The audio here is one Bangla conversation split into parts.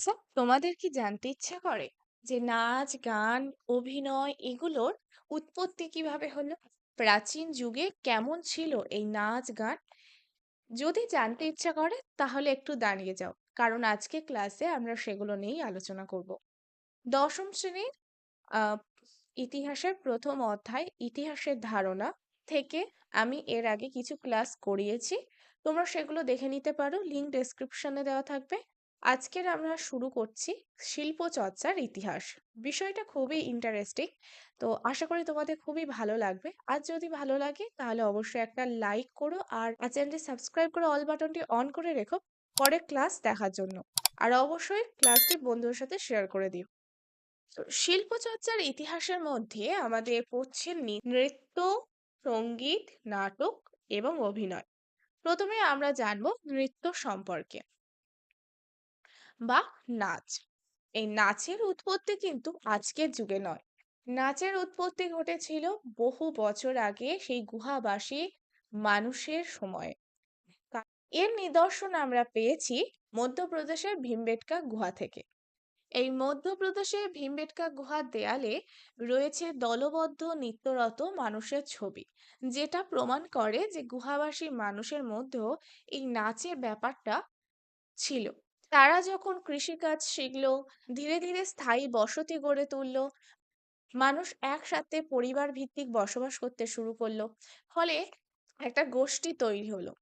আচ্ছা তোমাদের কি জানতে ইচ্ছা করে যে নাচ, গান, অভিনয় এগুলোর উৎপত্তি কীভাবে হলো? প্রাচীন যুগে কেমন ছিল এই নাচ, গান? যদি জানতে ইচ্ছা করে তাহলে একটু দাঁড়িয়ে যাও, কারণ আজকে ক্লাসে আমরা সেগুলো নিয়েই আলোচনা করব। দশম শ্রেণির ইতিহাসের প্রথম অধ্যায়, ইতিহাসের ধারণা থেকে আমি এর আগে কিছু ক্লাস করিয়েছি। তোমরা সেগুলো দেখে নিতে পারো, লিঙ্ক ডেসক্রিপশনে দেওয়া থাকবে। আজকের আমরা শুরু করছি শিল্প চর্চার ইতিহাস। বিষয়টা খুবই ইন্টারেস্টিং তো আশা করি তোমাদের খুবই ভালো লাগবে। আর যদি ভালো লাগে, তাহলে অবশ্যই একটা লাইক করো আর চ্যানেলটি সাবস্ক্রাইব করে অল বাটনটি অন করে রেখো পরের ক্লাস দেখার জন্য। আর অবশ্যই ক্লাসটি বন্ধুদের সাথে শেয়ার করে দিও। তো শিল্প চর্চার ইতিহাসের মধ্যে আমাদের পড়ছে নৃত্য, সংগীত, নাটক এবং অভিনয়। প্রথমে আমরা জানব নৃত্য সম্পর্কে। বা নাচ। এই নাচের উৎপত্তি কিন্তু আজকের যুগে নয়। নাচের উৎপত্তি ঘটেছিল বহু বছর আগে সেই গুহাবাসী মানুষের সময়ে। এর নিদর্শন আমরা পেয়েছি মধ্যপ্রদেশের ভীমবেটকা গুহা থেকে। এই মধ্যপ্রদেশের ভীমবেটকা গুহার দেয়ালে রয়েছে দলবদ্ধ নিত্যরত মানুষের ছবি, যেটা প্রমাণ করে যে গুহাবাসী মানুষের মধ্যেও এই নাচের ব্যাপারটা ছিল। তারা যখন কৃষিকাজ শিখল, ধীরে ধীরে স্থায়ী বসতি গড়ে তুলল। মানুষ একসাথে পরিবার ভিত্তিক বসবাস করতে শুরু করল। ফলে একটা গোষ্ঠী তৈরি হলো।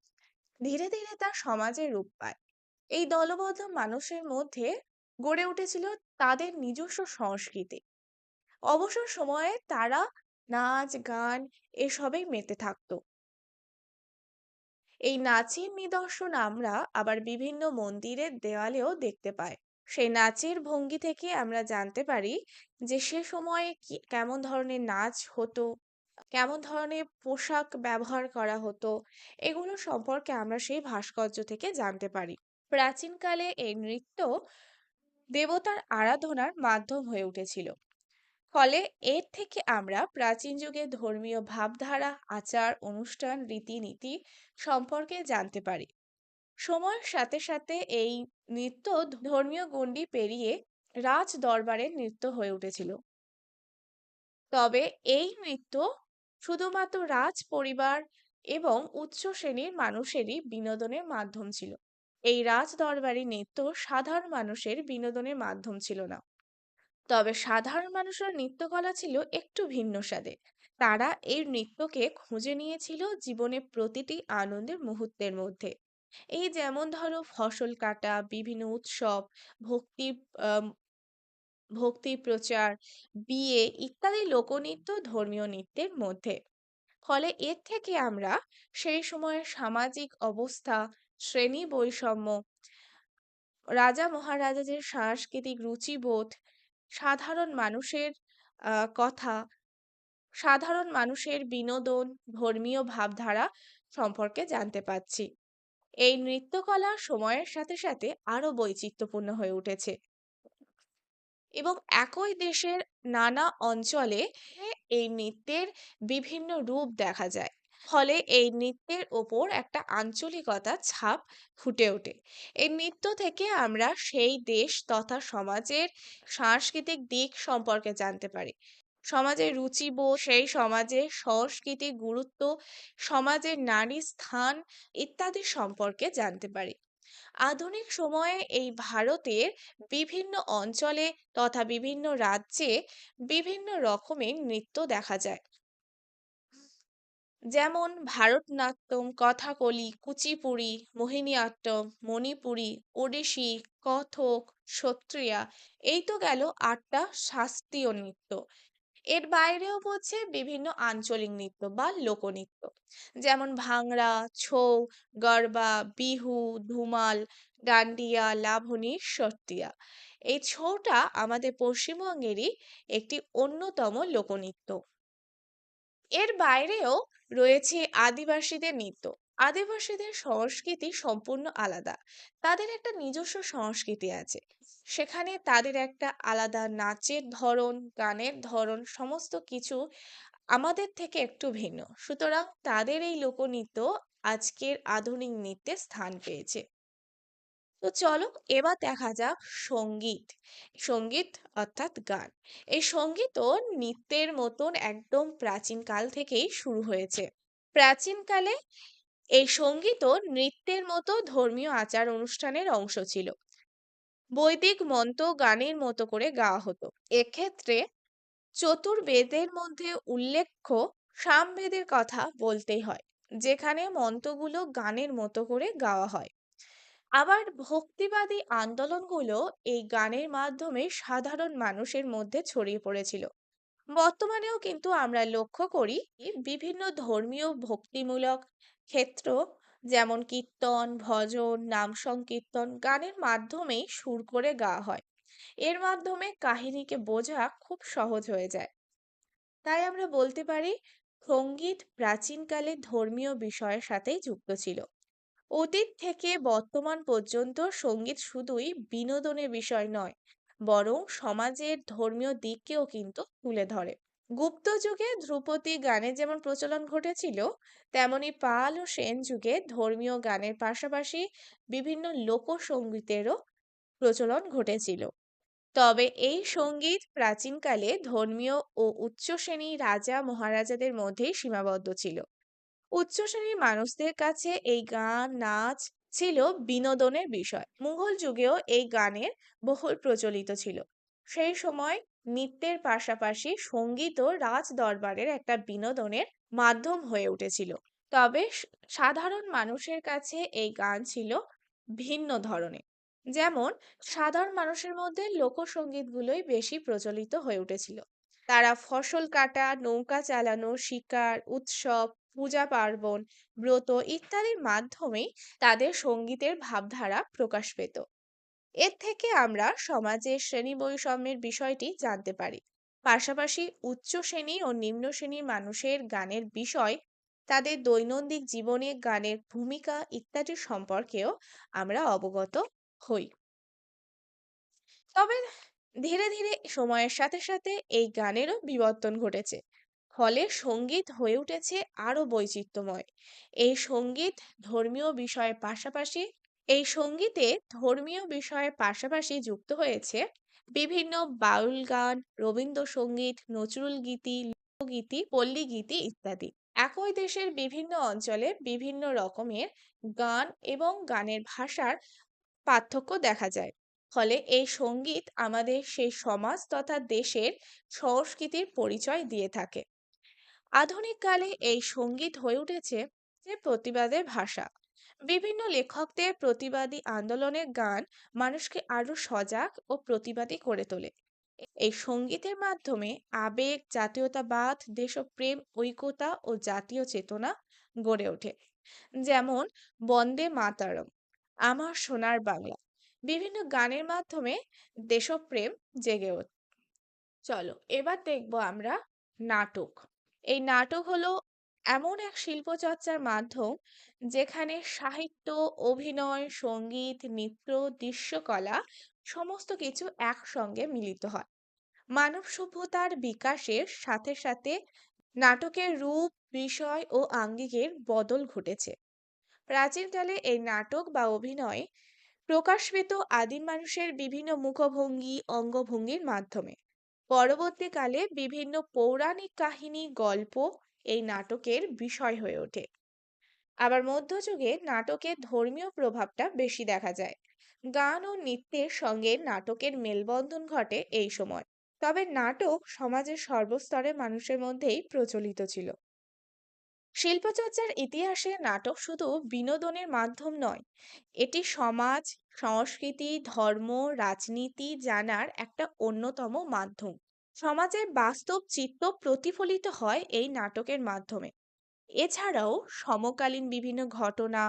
ধীরে ধীরে তার সমাজে রূপ পায়। এই দলবদ্ধ মানুষের মধ্যে গড়ে উঠেছিল তাদের নিজস্ব সংস্কৃতি। অবসর সময়ে তারা নাচ, গান এসবেই মেতে থাকতো। এই নাচের নিদর্শন আমরা আবার বিভিন্ন মন্দিরের দেওয়ালেও দেখতে পাই। সেই নাচের ভঙ্গি থেকে আমরা জানতে পারি যে সে সময়ে কেমন ধরনের নাচ হতো, কেমন ধরনের পোশাক ব্যবহার করা হতো, এগুলো সম্পর্কে আমরা সেই ভাস্কর্য থেকে জানতে পারি। প্রাচীনকালে এই নৃত্য দেবতার আরাধনার মাধ্যম হয়ে উঠেছিল। ফলে এর থেকে আমরা প্রাচীন যুগে ধর্মীয় ভাবধারা, আচার, অনুষ্ঠান, রীতিনীতি সম্পর্কে জানতে পারি। সময়ের সাথে সাথে এই নৃত্য ধর্মীয় গণ্ডি পেরিয়ে রাজ দরবারের নৃত্য হয়ে উঠেছিল। তবে এই নৃত্য শুধুমাত্র রাজ পরিবার এবং উচ্চ শ্রেণির মানুষেরই বিনোদনের মাধ্যম ছিল। এই রাজ দরবারি নৃত্য সাধারণ মানুষের বিনোদনের মাধ্যম ছিল না। তবে সাধারণ মানুষের নৃত্যকলা ছিল একটু ভিন্ন স্বাদের। তারা এই নৃত্যকে খুঁজে নিয়েছিল জীবনের প্রতিটি আনন্দের মুহূর্তের মধ্যে। এই যেমন ধরো ফসল কাটা, বিভিন্ন উৎসব, ভক্তি ভক্তি প্রচার, বিয়ে ইত্যাদি লোকনৃত্য ধর্মীয় নৃত্যের মধ্যে। ফলে এর থেকে আমরা সেই সময়ের সামাজিক অবস্থা, শ্রেণি বৈষম্য, রাজা মহারাজাদের সাংস্কৃতিক রুচিবোধ সাধারণ মানুষের কথা, সাধারণ মানুষের বিনোদন, ধর্মীয় ভাবধারা সম্পর্কে জানতে পাচ্ছি এই নৃত্যকলা সময়ের সাথে সাথে আরও বৈচিত্র্যপূর্ণ হয়ে উঠেছে। এবং একই দেশের নানা অঞ্চলে এই নৃত্যের বিভিন্ন রূপ দেখা যায়। ফলে এই নৃত্যের ওপর একটা আঞ্চলিকতা ছাপ ফুটে ওঠে। এই নৃত্য থেকে আমরা সেই দেশ তথা সমাজের সাংস্কৃতিক দিক সম্পর্কে জানতে পারি। সমাজের রুচিবোধ সেই সমাজের সংস্কৃতির গুরুত্ব, সমাজের নারী স্থান ইত্যাদি সম্পর্কে জানতে পারি। আধুনিক সময়ে এই ভারতের বিভিন্ন অঞ্চলে তথা বিভিন্ন রাজ্যে বিভিন্ন রকমের নৃত্য দেখা যায়। যেমন ভারতনাট্যম, কথাকলি, কুচিপুড়ি মোহিনীআট্টম মণিপুরী, ওড়িশি, কথক, সত্রিয়া, এই তো গেল আটটা শাস্ত্রীয় নৃত্য। এর বাইরেও পড়ছে বিভিন্ন আঞ্চলিক নৃত্য বা লোকনৃত্য। যেমন ভাংড়া, ছৌ, গরবা, বিহু, ধুমাল, ডান্ডিয়া লাভনী সত্রিয়া। এই ছৌটা আমাদের পশ্চিমবঙ্গেরই একটি অন্যতম লোকনৃত্য। এর বাইরেও রয়েছে আদিবাসীদের নৃত্য। আদিবাসীদের সংস্কৃতি সম্পূর্ণ আলাদা। তাদের একটা নিজস্ব সংস্কৃতি আছে। সেখানে তাদের একটা আলাদা নাচের ধরন, গানের ধরন, সমস্ত কিছু আমাদের থেকে একটু ভিন্ন। সুতরাং তাদের এই লোকনৃত্য আজকের আধুনিক নৃত্যে স্থান পেয়েছে। তো চলো এবার দেখা যাক সংগীত। সংগীত অর্থাৎ গান। এই সঙ্গীতও নৃত্যের মতন একদম প্রাচীন কাল থেকেই শুরু হয়েছে। প্রাচীনকালে এই সঙ্গীতও নৃত্যের মতো ধর্মীয় আচার অনুষ্ঠানের অংশ ছিল। বৈদিক মন্ত্র গানের মতো করে গাওয়া হতো। এক্ষেত্রে চতুর্বেদের মধ্যে উল্লেখ্য সামবেদের কথা বলতেই হয়, যেখানে মন্ত্রগুলো গানের মতো করে গাওয়া হয়। আবার ভক্তিবাদী আন্দোলনগুলো এই গানের মাধ্যমে সাধারণ মানুষের মধ্যে ছড়িয়ে পড়েছিল। বর্তমানেও কিন্তু আমরা লক্ষ্য করি বিভিন্ন ধর্মীয় ভক্তিমূলক ক্ষেত্র যেমন কীর্তন, ভজন, নাম সংকীর্তন গানের মাধ্যমেই সুর করে গাওয়া হয়। এর মাধ্যমে কাহিনীকে বোঝা খুব সহজ হয়ে যায়। তাই আমরা বলতে পারি সংগীত প্রাচীনকালে ধর্মীয় বিষয়ের সাথেই যুক্ত ছিল। অতীত থেকে বর্তমান পর্যন্ত সংগীত শুধুই বিনোদনের বিষয় নয়, বরং সমাজের ধর্মীয় দিককেও কিন্তু তুলে ধরে। গুপ্ত যুগে ধ্রুপদী গানের যেমন প্রচলন ঘটেছিল, তেমনি পাল ও সেন যুগে ধর্মীয় গানের পাশাপাশি বিভিন্ন লোকসঙ্গীতেরও প্রচলন ঘটেছিল। তবে এই সংগীত প্রাচীনকালে ধর্মীয় ও উচ্চ শ্রেণি রাজা মহারাজাদের মধ্যেই সীমাবদ্ধ ছিল। উচ্চ শ্রেণির মানুষদের কাছে এই গান, নাচ ছিল বিনোদনের বিষয়। মুঘল যুগেও এই গানের বহুল প্রচলিত ছিল। সেই সময় নৃত্যের পাশাপাশি সঙ্গীতও রাজ দরবারের একটা বিনোদনের মাধ্যম হয়ে উঠেছিল। তবে সাধারণ মানুষের কাছে এই গান ছিল ভিন্ন ধরনের। যেমন, সাধারণ মানুষের মধ্যে লোকসঙ্গীতগুলোই বেশি প্রচলিত হয়ে উঠেছিল। তারা ফসল কাটা, নৌকা চালানো, শিকার, উৎসব পূজা পার্বণ, ব্রত ইত্যাদির মাধ্যমেই তাদের সঙ্গীতের ভাবধারা প্রকাশ পেত। এর থেকে আমরা সমাজের শ্রেণি বৈষম্যের বিষয়টি জানতে পারি। পাশাপাশি উচ্চ শ্রেণি ও নিম্ন শ্রেণির মানুষের গানের বিষয়, তাদের দৈনন্দিন জীবনে গানের ভূমিকা ইত্যাদি সম্পর্কেও আমরা অবগত হই। তবে ধীরে ধীরে সময়ের সাথে সাথে এই গানেরও বিবর্তন ঘটেছে। ফলে সংগীত হয়ে উঠেছে আরও বৈচিত্র্যময়। এই সংগীত ধর্মীয় বিষয়ের পাশাপাশি, এই সঙ্গীতে ধর্মীয় বিষয়ের পাশাপাশি যুক্ত হয়েছে বিভিন্ন বাউল গান, রবীন্দ্রসঙ্গীত, নজরুল গীতি, লোকগীতি, পল্লী গীতি ইত্যাদি। একই দেশের বিভিন্ন অঞ্চলে বিভিন্ন রকমের গান এবং গানের ভাষার পার্থক্য দেখা যায়। ফলে এই সংগীত আমাদের সেই সমাজ তথা দেশের সংস্কৃতির পরিচয় দিয়ে থাকে। আধুনিক কালে এই সংগীত হয়ে উঠেছে যে প্রতিবাদের ভাষা। বিভিন্ন লেখকদের প্রতিবাদী আন্দোলনের গান মানুষকে আরও সজাগ ও প্রতিবাদী করে তোলে। এই সঙ্গীতের মাধ্যমে আবেগ, জাতীয়তাবাদ, দেশপ্রেম, ঐক্যতা ও জাতীয় চেতনা গড়ে ওঠে। যেমন, বন্দে মাতারম আমার সোনার বাংলা বিভিন্ন গানের মাধ্যমে দেশপ্রেম জেগে ওঠে। চলো, এবার দেখব আমরা নাটক। এই নাটক হলো এমন এক শিল্পচর্চার মাধ্যম যেখানে সাহিত্য, অভিনয়, সংগীত, নৃত্য, দৃশ্যকলা সমস্ত কিছু একসঙ্গে মিলিত হয়। মানব সভ্যতার বিকাশের সাথে সাথে নাটকের রূপ, বিষয় ও আঙ্গিকের বদল ঘটেছে। প্রাচীনকালে এই নাটক বা অভিনয় প্রকাশ পেত আদিম মানুষের বিভিন্ন মুখভঙ্গি, অঙ্গভঙ্গির মাধ্যমে। পরবর্তীকালে বিভিন্ন পৌরাণিক কাহিনী, গল্প এই নাটকের বিষয় হয়ে ওঠে। আবার মধ্যযুগে নাটকের ধর্মীয় প্রভাবটা বেশি দেখা যায়। গান ও নৃত্যের সঙ্গে নাটকের মেলবন্ধন ঘটে এই সময়। তবে নাটক সমাজের সর্বস্তরের মানুষের মধ্যেই প্রচলিত ছিল। শিল্পচর্চার ইতিহাসে নাটক শুধু বিনোদনের মাধ্যম নয়, এটি সমাজ সংস্কৃতি, ধর্ম, রাজনীতি জানার একটা অন্যতম মাধ্যম। সমাজের বাস্তব চিত্র প্রতিফলিত হয় এই নাটকের মাধ্যমে। এছাড়াও সমকালীন বিভিন্ন ঘটনা,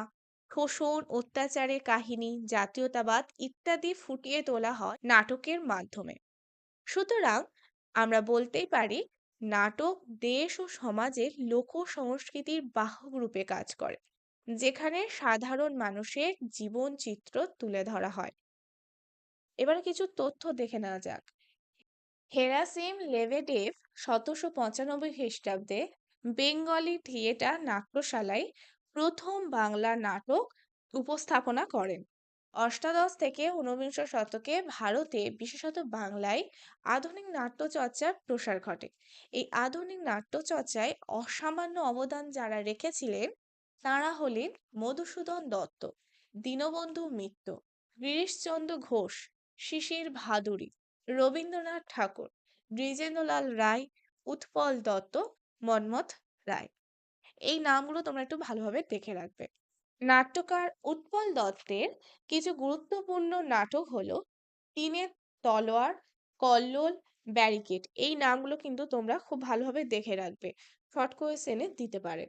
শোষণ, অত্যাচারের কাহিনী, জাতীয়তাবাদ ইত্যাদি ফুটিয়ে তোলা হয় নাটকের মাধ্যমে। সুতরাং আমরা বলতেই পারি, নাটক দেশ ও সমাজের লোক সংস্কৃতির বাহক রূপে কাজ করে। যেখানে সাধারণ মানুষের জীবন চিত্র তুলে ধরা হয়। এবারে কিছু তথ্য দেখে নেওয়া যাক। হেরাসিম লেভেডেভ সতেরোশো পঁচানব্বই খ্রিস্টাব্দে বেঙ্গলি থিয়েটার নাট্যশালায় প্রথম বাংলা নাটক উপস্থাপনা করেন। অষ্টাদশ থেকে ঊনবিংশ শতকে ভারতে বিশেষত বাংলায় আধুনিক নাট্যচর্চার প্রসার ঘটে। এই আধুনিক নাট্যচর্চায় অসামান্য অবদান যারা রেখেছিলেন তাঁরা হলেন মধুসূদন দত্ত, দীনবন্ধু মিত্র গিরিশচন্দ্র ঘোষ, শিশির ভাদুরী, রবীন্দ্রনাথ ঠাকুর দ্বিজেন্দ্রলাল রায়, উৎপল দত্ত, মন্মথ রায়। এই নামগুলো তোমরা একটু ভালোভাবে দেখে রাখবে। নাট্যকার উৎপল দত্তের কিছু গুরুত্বপূর্ণ নাটক হলো টিনের তলোয়ার, কল্লোল, ব্যারিকেড। এই নামগুলো কিন্তু তোমরা খুব ভালোভাবে দেখে রাখবে। শর্ট কোয়েশ্চেনে দিতে পারে।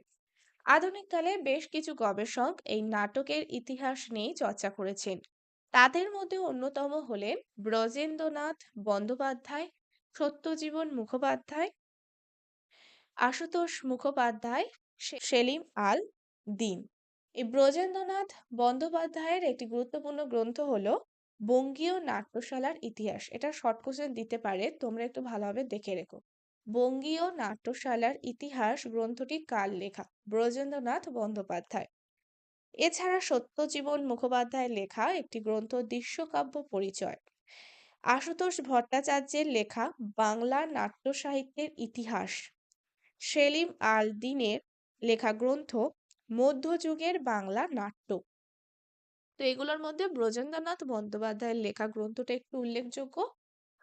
আধুনিককালে বেশ কিছু গবেষক এই নাটকের ইতিহাস নিয়ে চর্চা করেছেন। তাদের মধ্যে অন্যতম হলেন ব্রজেন্দ্রনাথ বন্দ্যোপাধ্যায়, সত্যজীবন মুখোপাধ্যায়, আশুতোষ মুখোপাধ্যায় সেলিম আল দিন। এই ব্রজেন্দ্রনাথ বন্দ্যোপাধ্যায়ের একটি গুরুত্বপূর্ণ গ্রন্থ হলো বঙ্গীয় নাট্যশালার ইতিহাস। এটা শর্ট কোশ্চেন দিতে পারে, তোমরা একটু ভালোভাবে দেখে রেখো। বঙ্গীয় নাট্যশালার ইতিহাস গ্রন্থটি কার লেখা? ব্রজেন্দ্রনাথ বন্দ্যোপাধ্যায়। এছাড়া সত্যজীবন মুখোপাধ্যায়ের লেখা একটি গ্রন্থ দৃশ্যকাব্য পরিচয়। আশুতোষ ভট্টাচার্যের লেখা বাংলা নাট্য সাহিত্যের ইতিহাস। সেলিম আল দিনের লেখা গ্রন্থ মধ্যযুগের বাংলা নাট্য। তো এগুলোর মধ্যে ব্রজেন্দ্রনাথ বন্দ্যোপাধ্যায়ের লেখা গ্রন্থটা একটু উল্লেখযোগ্য?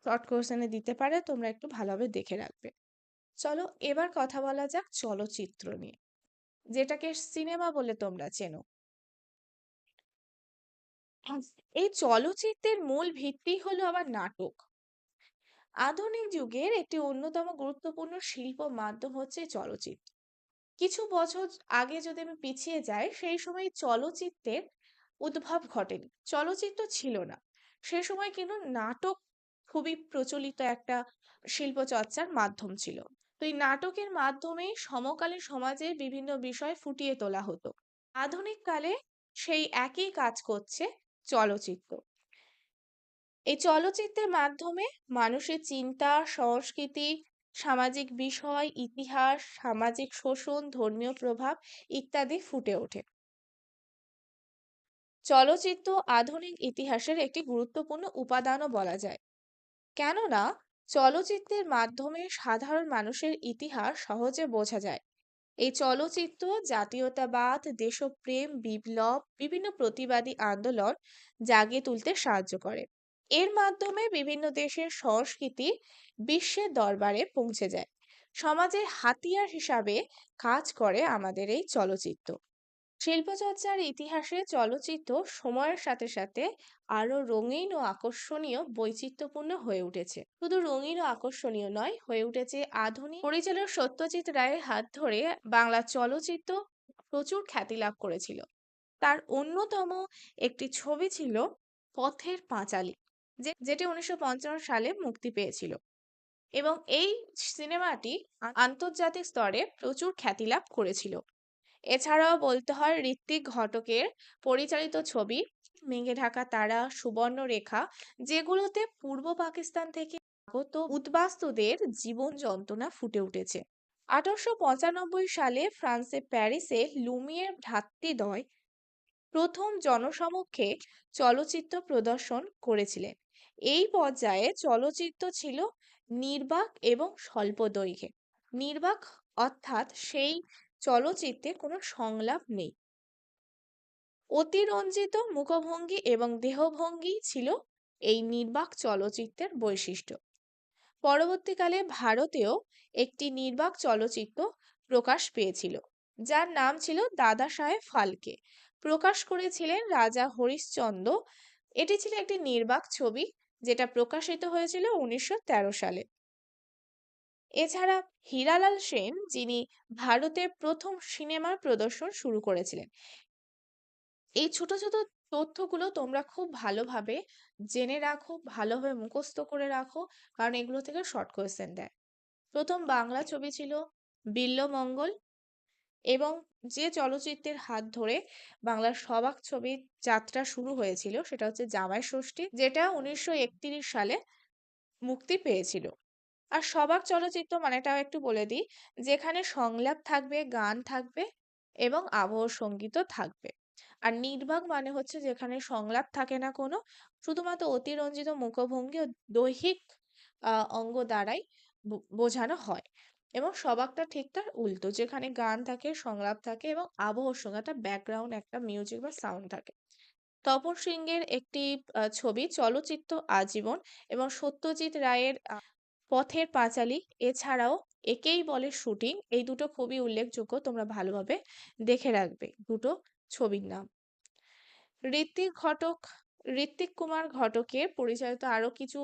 শর্ট কোশ্চেনে দিতে পারে, তোমরা একটু ভালোভাবে দেখে রাখবে। চলো এবার কথা বলা যাক চলচ্চিত্র নিয়ে। যেটাকে সিনেমা বলে তোমরা চেনো। এই চলচ্চিত্রের মূল ভিত্তি হলো আবার নাটক। আধুনিক যুগের একটি অন্যতম গুরুত্বপূর্ণ শিল্প মাধ্যম হচ্ছে চলচ্চিত্র। কিছু বছর আগে যদি আমি পিছিয়ে যাই, সেই সময় চলচ্চিত্রের উদ্ভব ঘটেনি। চলচ্চিত্র ছিল না। সে সময় কিন্তু নাটক খুবই প্রচলিত একটা শিল্প চর্চার মাধ্যম ছিল। তো এই নাটকের মাধ্যমে সমকালীন সমাজের বিভিন্ন বিষয় ফুটিয়ে তোলা হতো। আধুনিক কালে সেই একই কাজ করছে চলচ্চিত্র। এই চলচ্চিত্রের মাধ্যমে মানুষের চিন্তা, সংস্কৃতি, সামাজিক বিষয়, ইতিহাস, সামাজিক শোষণ, ধর্মীয় প্রভাব ইত্যাদি ফুটে ওঠে। চলচ্চিত্র আধুনিক ইতিহাসের একটি গুরুত্বপূর্ণ উপাদানও বলা যায়। কেননা চলচ্চিত্রের মাধ্যমে সাধারণ মানুষের ইতিহাস সহজে বোঝা যায়। এই চলচ্চিত্র, জাতীয়তাবাদ, দেশপ্রেম, বিপ্লব, বিভিন্ন প্রতিবাদী আন্দোলন জাগিয়ে তুলতে সাহায্য করে। এর মাধ্যমে বিভিন্ন দেশের সংস্কৃতি বিশ্বের দরবারে পৌঁছে যায়। সমাজের হাতিয়ার হিসাবে কাজ করে আমাদের এই চলচ্চিত্র। শিল্পচর্চার ইতিহাসে চলচ্চিত্র সময়ের সাথে সাথে আরও রঙিন ও আকর্ষণীয় বৈচিত্র্যপূর্ণ হয়ে উঠেছে। শুধু রঙিন ও আকর্ষণীয় নয়, হয়ে উঠেছে আধুনিক পরিচালক সত্যজিৎ রায়ের হাত ধরে বাংলা চলচ্চিত্র প্রচুর খ্যাতি লাভ করেছিল। তার অন্যতম একটি ছবি ছিল পথের পাঁচালী যেটি উনিশশো পঞ্চান্ন সালে মুক্তি পেয়েছিল। এবং এই সিনেমাটি আন্তর্জাতিক স্তরে প্রচুর খ্যাতি লাভ করেছিল। এছাড়াও বলতে হয় ঋত্বিক ঘটকের পরিচালিত ছবি মেঘে ঢাকা তারা সুবর্ণরেখা যেগুলোতে পূর্ব পাকিস্তান থেকে আগত উদ্বাস্তুদের জীবন যন্ত্রণা ফুটে উঠেছে। আঠারোশো পঁচানব্বই সালে ফ্রান্সের প্যারিসে লুমিয়ের ভ্রাতৃদ্বয় প্রথম জনসমক্ষে চলচ্চিত্র প্রদর্শন করেছিলেন। এই পর্যায়ে চলচ্চিত্র ছিল নির্বাক এবং স্বল্প দৈর্ঘ্যে নির্বাক অর্থাৎ সেই চলচ্চিত্রে কোনো সংলাপ নেই। অতিরঞ্জিত মুখভঙ্গি এবং দেহভঙ্গি ছিল এই নির্বাক চলচ্চিত্রের বৈশিষ্ট্য। পরবর্তীকালে ভারতেও একটি নির্বাক চলচ্চিত্র প্রকাশ পেয়েছিল, যার নাম ছিল দাদা সাহেব ফালকে। প্রকাশ করেছিলেন রাজা হরিশ্চন্দ্র এটি ছিল একটি নির্বাক ছবি, যেটা প্রকাশিত হয়েছিল উনিশশো তেরো সালে। এছাড়া হীরালাল সেন, যিনি ভারতের প্রথম সিনেমার প্রদর্শন শুরু করেছিলেন। এই ছোট ছোট তথ্যগুলো তোমরা খুব ভালোভাবে জেনে রাখো, ভালোভাবে মুখস্থ করে রাখো, কারণ এগুলো থেকে শর্ট কোয়েশ্চেন দেয়। প্রথম বাংলা ছবি ছিল বিল্লমঙ্গল এবং যে চলচ্চিত্রের হাত ধরে বাংলার সবাক ছবির যাত্রা শুরু হয়েছিল, সেটা হচ্ছে জামাই ষষ্ঠী, যেটা উনিশশো একত্রিশ সালে মুক্তি পেয়েছিল। আর সবাক চলচ্চিত্র মানেটাও একটু বলে দিই, যেখানে সংলাপ থাকবে, গান থাকবে এবং আবহ সঙ্গীতও থাকবে। আর নির্বাক মানে হচ্ছে যেখানে সংলাপ থাকে না কোনো, শুধুমাত্র অতিরঞ্জিত মুখভঙ্গি ও দৈহিক অঙ্গ দ্বারাই বোঝানো হয় এবং সবাকটা ঠিক তার উল্টো, যেখানে গান থাকে, সংলাপ থাকে এবং আবহর সঙ্গে একটা ব্যাকগ্রাউন্ড একটা মিউজিক বা সাউন্ড থাকে। তপন সিংহের একটি ছবি চলচ্চিত্র আজীবন এবং সত্যজিৎ রায়ের পথের পাঁচালী, এছাড়াও একেই বলে শুটিং। এই দুটো খুবই উল্লেখযোগ্য, তোমরা ভালোভাবে দেখে রাখবে দুটো ছবির নাম। ঋত্বিক ঘটক ঋত্বিক কুমার ঘটকের পরিচালিত আরও কিছু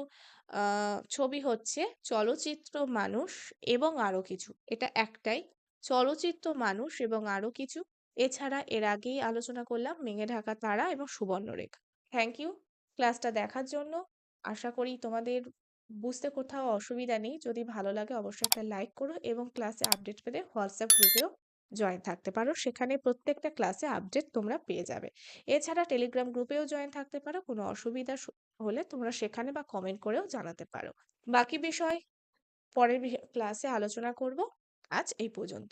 ছবি হচ্ছে চলচ্চিত্র মানুষ এবং আরও কিছু। এটা একটাই, চলচ্চিত্র মানুষ এবং আরও কিছু। এছাড়া এর আগেই আলোচনা করলাম মেঘে ঢাকা তারা এবং সুবর্ণরেখা। থ্যাংক ইউ ক্লাসটা দেখার জন্য। আশা করি তোমাদের বুঝতে কোথাও অসুবিধা নেই। যদি ভালো লাগে অবশ্যই একটা লাইক করো এবং ক্লাসে আপডেট পেতে হোয়াটসঅ্যাপ গ্রুপেও জয়েন থাকতে পারো। সেখানে প্রত্যেকটা ক্লাসে আপডেট তোমরা পেয়ে যাবে। এছাড়া টেলিগ্রাম গ্রুপেও জয়েন থাকতে পারো। কোনো অসুবিধা হলে তোমরা সেখানে বা কমেন্ট করেও জানাতে পারো। বাকি বিষয় পরের ক্লাসে আলোচনা করব। আজ এই পর্যন্ত।